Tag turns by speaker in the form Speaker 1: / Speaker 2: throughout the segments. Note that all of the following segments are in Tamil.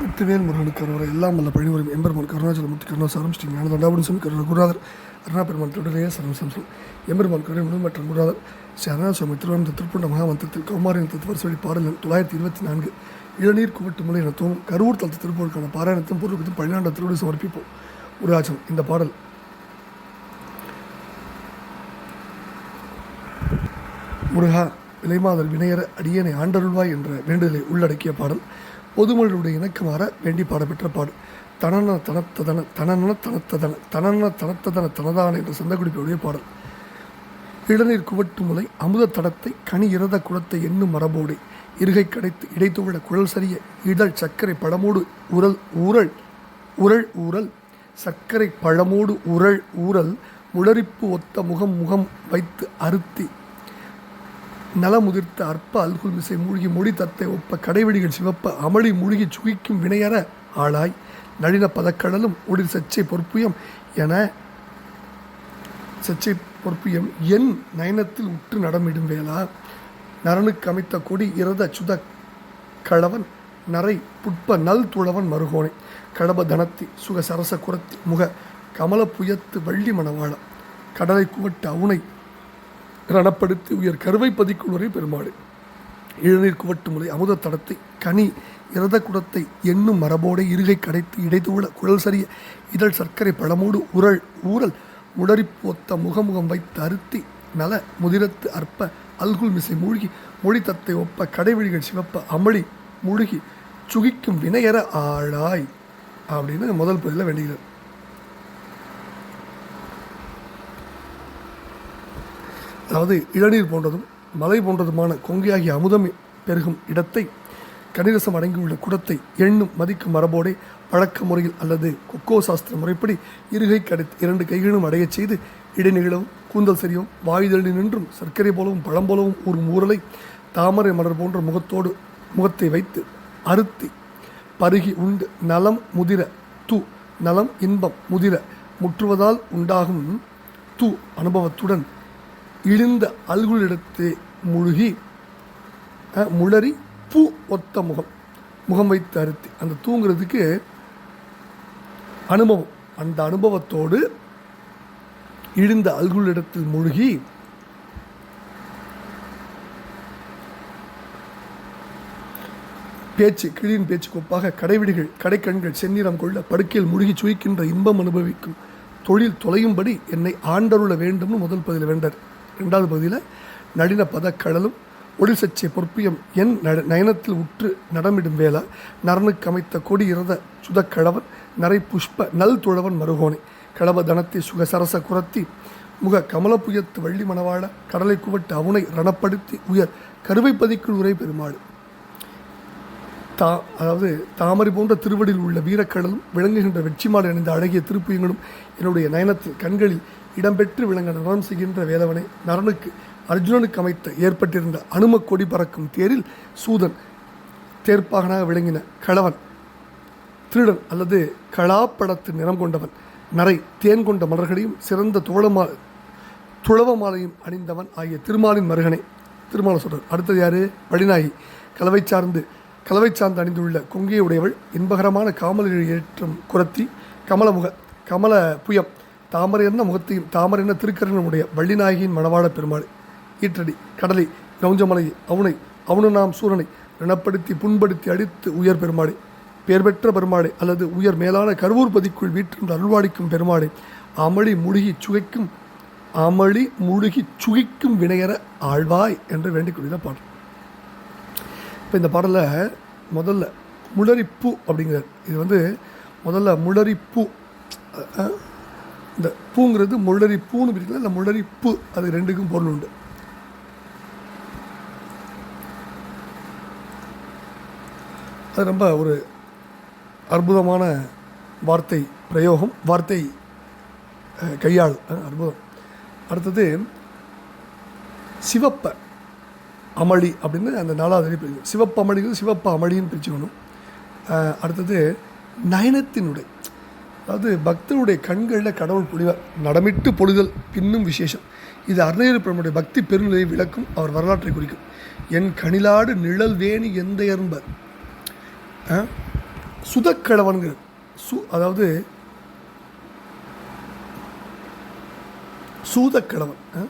Speaker 1: முத்துவேல் முருகனுக்கு அரோரா எல்லாம் வல்ல பழிவரும் எம்பெருமான் கருணாச்சலமூர்த்தி கருணாசாரம் ஸ்ரீ ஞான தண்டாபுரம் சுவாமி கருணா குருநாதர் அருணா பெருமான் தொடரையே சரம் சம்சம் எம்பெருமான் கருணை முதல் மற்றும் குருநாதர் ஸ்ரீ அருணா சுவாமி திருவனந்த திருப்பண்ட மகாமந்திரத்தில் கௌமாரின் தத்துவர் சொல்லி பாடல் தொள்ளாயிரத்தி இருபத்தி நான்கு இளநீர் குவட்டு முலை என தோணும் கரூர் தளத்து திருப்பூருக்கான பாராயணத்தும் பூர்வகத்தும் பன்னாண்ட திருவிடு சமர்ப்பிப்போம். முருகாச்சலம் இந்த பாடல். முருகா விலைமாதல் வினையர அடியனை ஆண்டருள்வாய் என்ற வேண்டுதலை உள்ளடக்கிய பாடல். பொதுமொழியுடைய இணக்கமாற வேண்டி பாடப்பெற்ற பாடு தனன தனத்ததன தனன தனத்ததன தனன தனத்ததன தனதான என்ற சந்தகுடிப்புடைய பாடல். இளநீர் குவட்டு முலை அமுத தடத்தை கனி இரத குளத்தை எண்ணும் மரபோடு இருகை கடைத்து இடைத்துவிட குழல் சரிய இதழ் சர்க்கரை பழமோடு உரல் ஊரல் உரள் ஊரல் சர்க்கரை பழமோடு உரள் ஊரல் முளரிப்பு ஒத்த முகம் முகம் வைத்து அறுத்தி நலமுதிர்த்த அற்ப அல்குல் விசை மூழ்கி மொழி தத்தை ஒப்ப கடைவெடிகள் சிவப்ப அமளி மூழ்கி சுகிக்கும் வினையற ஆளாய். நளின பதக்கடலும் ஒளிர் சச்சை பொற்புயம் என சச்சை பொற்புயம் என் நயனத்தில் உற்று நடமிடும் வேளா. நரனுக்கு அமைத்த கொடி இரத சுத களவன் நரை புட்ப நல் துளவன் மருகோனை. கடப தனத்தி சுக சரச குரத்தி முக கமல புயத்து வள்ளி மணவாளம் கடலை குவட்டு அவுனை ரணப்படுத்தி உயர் கருவை பதிக்குள்வரை பெருமாடு இளநீர் குவட்டு முறை அமுத தடத்தை கனி இரத குடத்தை எண்ணும் மரபோடை இருகை கடைத்து இடைதூள குழல் சரிய இதழ் சர்க்கரை பழமோடு உரள் ஊரல் உடறிப்போத்த முகமுகம் வைத்து அறுத்தி நல முதிரத்து அற்ப அல்குல் மிசை மூழ்கி மொழி தத்தை ஒப்ப கடைவிழிகள் சிவப்ப அமளி மூழ்கி சுகிக்கும் வினையர ஆளாய். அப்படின்னு முதல் பதில வேண்டுகிறார். அதாவது இளநீர் போன்றதும் மலை போன்றதுமான கொங்கையாகிய அமுதம் பெருகும் இடத்தை கணிரசம் அடங்கியுள்ள குடத்தை எண்ணும் மதிக்கும் மரபோடே பழக்க முறையில் அல்லது கொக்கோ சாஸ்திர முறைப்படி இருகை கடைத்து இரண்டு கைகளும் அடையச் செய்து இடைநிகழவும் கூந்தல் சரியும் வாயுதழி நின்றும் சர்க்கரை போலவும் பழம் போலவும் ஒரு ஊரலை தாமரை மலர் போன்ற முகத்தோடு முகத்தை வைத்து அறுத்தி பருகி உண்டு. நலம் முதிர து நலம் இன்பம் முதிர முற்றுவதால் உண்டாகும் து அனுபவத்துடன் இழிந்த அல்குளிடத்தே முழுகி முளறி பூ ஒத்த முகம் முகம் வைத்து அறுத்தி. அந்த தூங்குறதுக்கு அனுபவம். அந்த அனுபவத்தோடு இழிந்த அல்குளிடத்தில் முழுகி பேச்சு கிளியின் பேச்சுக்கு ஒப்பாக கடைவிடிகள் கடைக்கண்கள் செந்நிறம் கொள்ள படுக்கையில் முழுகி சுயிக்கின்ற இன்பம் அனுபவிக்கும் தொழில் தொலையும்படி என்னை ஆண்டருள வேண்டும்னு முதல் பதில் வேண்டார். ரெண்டாவது பகுதியில் நளின பதக்கடலும் ஒளிசச்சை பொற்பியம் என் நயனத்தில் உற்று நடமிடும் வேளா நரனுக்கு அமைத்த கொடி இறந்த சுதக்கழவன் நரை புஷ்ப நல் துழவன் மருகோனை கடவ தனத்தை சுகசரச குரத்தி முக கமலப்புயத்து வள்ளி மணவாழ கடலை குவட்டு அவனை ரணப்படுத்தி உயர் கருவைப்பதிக்குள் உரை பெருமாள். தா அதாவது தாமரை போன்ற திருவடியில் உள்ள வீரக்கடலும் விளங்குகின்ற வெற்றிமாடு அணிந்த அழகிய திருப்பியங்களும் என்னுடைய நயனத்தில் கண்களில் இடம்பெற்று விளங்க நரம் செய்கின்ற வேலவனை நரனுக்கு அர்ஜுனனுக்கு அமைத்த ஏற்பட்டிருந்த அனும கொடி பறக்கும் தேரில் சூதன் தேர்ப்பாகனாக விளங்கின களவன் திருடன் அல்லது கலாப்படத்து நிறம் கொண்டவன். நரை தேன் கொண்ட மலர்களையும் சிறந்த தோழமா துளவ மாலையும் அணிந்தவன் ஆகிய திருமாலின் மருகனை. திருமால சொல்றார் அடுத்தது யாரு? வடிநாயகி கலவை சார்ந்து கலவை சார்ந்து அணிந்துள்ள கொங்கையுடையவள் இன்பகரமான காமலில் ஏற்றும் குரத்தி கமலமுக கமல புயம் தாமரை என்ன முகத்தையும் தாமரை என்ன திருக்கரனும் வள்ளிநாயகியின் மணவாள பெருமாள் ஈற்றடி கடலை கவுஞ்சமலை அவனை அவனு நாம் சூரனை ரணப்படுத்தி புண்படுத்தி அடித்து உயர் பெருமாளே பேர் பெற்ற பெருமாளே அல்லது உயர் மேலான கருவூர் பதிக்குள் வீற்றிருந்து அருள்வாடிக்கும் பெருமாளே அமளி முழுகி சுகைக்கும் அமளி முழுகி சுகிக்கும் வினையற ஆழ்வாய் என்று வேண்டிக் பாடல். இப்போ இந்த பாடலில் முதல்ல முளரிப்பூ அப்படிங்கிறார். இது வந்து முதல்ல முளரிப்பூ பூங்கிறது முள்ளரி பூன்னு பிரிக்கல இல்லை முள்ளரி பூ அது ரெண்டுக்கும் பொருள் உண்டு. அது ரொம்ப ஒரு அற்புதமான வார்த்தை பிரயோகம் வார்த்தை கையாள் அற்புதம். அடுத்தது சிவப்ப அமளி அப்படின்னு அந்த நாலாவது வரி பிரிக்கணும். சிவப்பு அமளிங்கிறது சிவப்பு அமளின்னு பிரிச்சுக்கணும். அடுத்தது நயனத்தினுடைய அதாவது பக்தனுடைய கண்களில் கடவுள் பொழிவார் நடமிட்டு பொழுதல் பின்னும் விசேஷம். இது அருணையர் பெருமுடைய பக்தி பெருநிலையை விளக்கும் அவர் வரலாற்றை குறிக்கும். என் கணிலாடு நிழல் வேணி எந்த என்பர் சுதக்கிழவன்கிறது சு அதாவது சூதக்கிழவன் ஆ?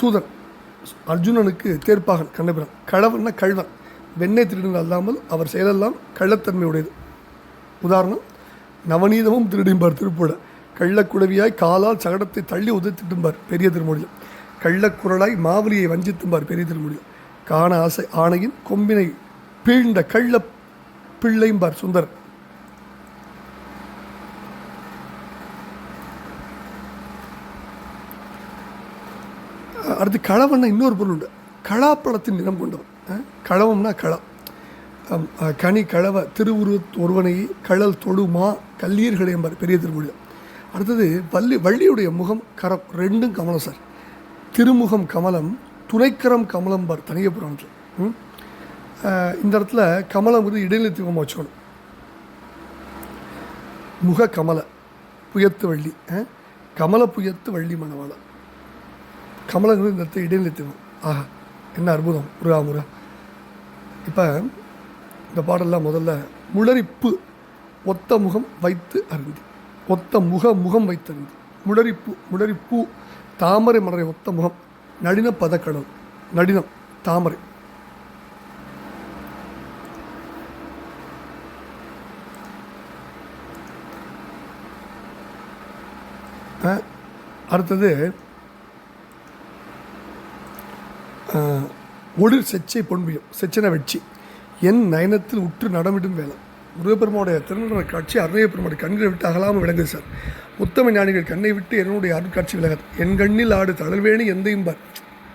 Speaker 1: சூதன். அர்ஜுனனுக்கு தேர்ப்பாகன் கண்ணபிரான். கழவன்னா கழ்வன் வெண்ணெய் திருடுங்கள் அல்லாமல் அவர் செயலெல்லாம் கள்ளத்தன்மையுடையது. உதாரணம் நவநீதமும் திருடிம்பார் திருப்புழ கள்ளக்குடவியாய் காலால் சகடத்தை தள்ளி உதைத்திட்டும்பார் பெரிய திருமொழியில் கள்ளக்குரலாய் மாவலியை வஞ்சித்தும்பார் பெரிய திருமொழியில் காண ஆசை ஆணையின் கொம்பினை பீழ்ந்த கள்ள பிள்ளைம்பார் சுந்தர். அடுத்து களவன்னா இன்னொரு பொருள் உண்டு. களாப்பழத்தின் நிறம் கொண்டவன் களவம்னா களம் கனி களவ திருவுரு ஒருவனை களல் தொழுமா கல்லீர்கள் என்பார் பெரிய திருமொழியம் அடுத்தது வள்ளி வள்ளியுடைய முகம் கரம் ரெண்டும் கமலம் சார். திருமுகம் கமலம் துணைக்கரம் கமலம் பார் தனிய புராணத்தில். ம்? இந்த இடத்துல கமலம் வந்து இடைநிலைத்துவமாக வச்சுக்கணும். முக கமல புயத்து வள்ளி கமல புயத்து வள்ளி மணவாளம் கமலங்கிறது இந்த இடத்துல இடைநிலைத்துவம். ஆஹா. என்ன அற்புதம் முருகா முருகா. இப்போ இந்த பாடல்லாம் முதல்ல முளரிப்பு ஒத்த முகம் வைத்து அருந்தி. ஒத்த முக முகம் வைத்து அருந்தி. முளரிப்பு முளரிப்பு தாமரை மலரை ஒத்த முகம். நடின பதக்கடல் நடினம் தாமரை. ஆ, அடுத்தது ஒளிர் செச்சை பொன்பியம் செச்சனை வெட்சி என் நயனத்தில் உற்று நடமிடும் வேலை. முருகப்பெருமாவுடைய திருநட காட்சி அருணைய கண்களை விட்டு அகலாமல் விளங்குது சார். உத்தம ஞானிகள் கண்ணை விட்டு என்னுடைய அருட்காட்சி விலகாது. என் கண்ணில் ஆடு தளர்வேணி எந்தையும்பார்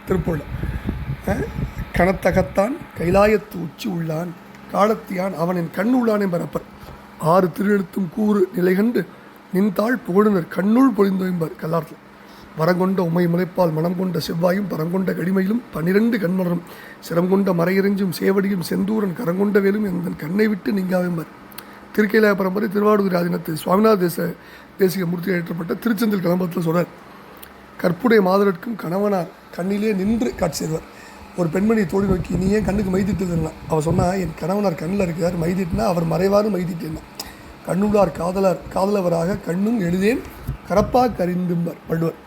Speaker 1: திருப்பூரில். கணத்தகத்தான் கைலாயத்து உச்சி உள்ளான். காலத்தியான் அவனின் கண் உள்ளான் என்பர் அப்பர். ஆறு திருஎழுத்தும் கூறு நிலை கண்டு நின்தாள் புகழுனர் கண்ணுள் பொழிந்தோய்பார் கல்லாரத்தில் வரங்கொண்ட உமை முளைப்பால் மனம் கொண்ட செவ்வாயும் பரங்கொண்ட கடிமையிலும் பன்னிரண்டு கண்மலரும். சிரம் கொண்ட மறையறிஞ்சும் சேவடியும் செந்தூரன் கரங்கொண்ட வேலும் எந்தன் கண்ணை விட்டு நீங்காவெம்பார் திருக்கைலாய பரம்பரை திருவாடுதுறை ஆதீனத்து சுவாமிநாத தேச தேசிக மூர்த்தி ஏற்றப்பட்ட திருச்செந்தில் கிளம்பத்தில் சொல்கிறார் கற்புடைய மாதரட்கும் கணவனார் கண்ணிலே நின்று காட்சி செய்வார் ஒரு பெண்மணியை தோழி நோக்கி நீ ஏன் கண்ணுக்கு மைதிட்டுதுன்னா அவள் சொன்னால் என் கணவனார் கண்ணில் இருக்கிறார் மைதிட்டுனா அவர் மறைவாறு மைதிட்டேன்னா கண்ணுள்ளார் காதலர் காதலவராக கண்ணும் எழுதேன் கரப்பா கரிந்தும்பர் வள்ளுவர்.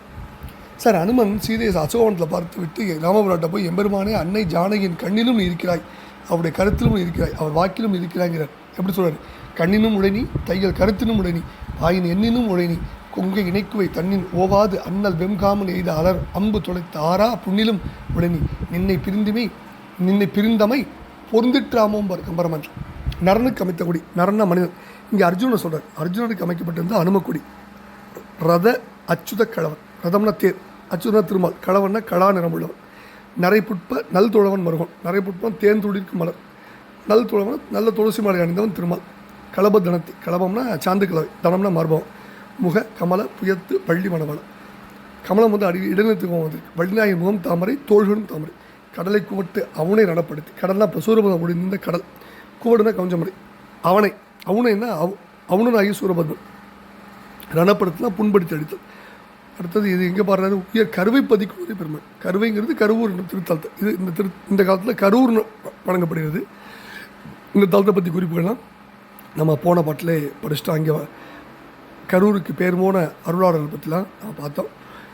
Speaker 1: சார் அனுமன் சீதையை அசோகவனத்தில் பார்த்து விட்டு ராமபுராட்ட போய் எம்பெருமானே அன்னை ஜானகியின் கண்ணிலும் நீ இருக்கிறாய். அவருடைய கருத்திலும் இருக்கிறாய். அவர் வாக்கிலும் இருக்கிறாங்கிறார் எப்படி சொல்கிறார் கண்ணினும் உடைனி தையல் கருத்தினும் உடைனி வாயின் எண்ணினும் உடைனி கொங்கை இணைக்குவை தன்னின் ஓவாது அண்ணல் வெம்காமன் எய்த அலர் அம்பு தொலைத்த ஆறா புண்ணிலும் உடைனி. நின்னை பிரிந்துமை நின்னை பிரிந்தமை பொருந்திற்றாமோம்பார் கம்பரமன். நரனுக்கு அமைத்த கொடி நரண மனிதன். இங்கே அர்ஜுனனை சொல்கிறார் அர்ஜுனனுக்கு அமைக்கப்பட்டிருந்த அனுமக்குடி ரத அச்சுத கழவன் ரதம்னா தேர். அச்சுதனா திருமால் கழவன்னா கலா நிறமுள்ளவன் நரைப்புட்ப நல் துழவன் மருகன் நரைப்புட்பம் தேன் துளிர்க்கு மலர். நல் துழவன் நல்ல துளசி மலை அணிந்தவன் திருமால். கலப தனத்தி கலபம்னா சாந்து கலவை தனம்னா மர்பம் முக கமல புயத்து பள்ளி மணவளம் கமலம் வந்து அடி இடைநிறுத்துவம் வந்திருக்கு. வள்ளிநாயகி முகம் தாமரை தோள்களும் தாமரை. கடலை குவட்டு அவனை நடப்படுத்தி கடல்னா பசூரபதம் முடிந்த கடல். குவடுனா கவுஞ்சமரை அவனை அவனைன்னா அவனு அவனுனாகி சூரபத்மன் ரணப்படுத்தினா புண்படுத்தி அடித்தல். அடுத்தது இது எங்கே பாடுறாரு உயர் கருவை பதிக்குவதே பெருமை. கருவைங்கிறது கருவூர் திருத்தலத்தை இது இந்த திரு இந்த காலத்தில் கரூர்னு வழங்கப்படுகிறது. இந்த தலத்தை பற்றி குறிப்புகள்லாம் நம்ம போன பாட்டிலே படிச்சுட்டோம் அங்கே கரூருக்கு பேர் போன அருளாளர்கள் பற்றிலாம் நம்ம பார்த்தோம்.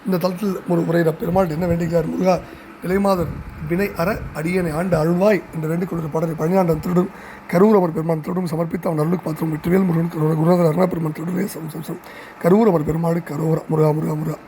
Speaker 1: இந்த தளத்தில் ஒரு உரையிற பெருமாள் என்ன வேண்டிக்கிறார் முருகா இளைமாதர் வினை அற அடியனை ஆண்டு அழுவாய் என்று வேண்டிக் கொள்கிற பாடலை பழனியாண்டன் திருடும் கரூர் பெருமான் திருடும் சமர்ப்பித்து அவன் அருளுக்கு பாத்திரம் வெற்றிவேல் முருகன் குருநாதர் அருணா பெருமான் திருடுவே சம் சம் சம். கரூர் பெருமாள் முருகா முருகா முருகா.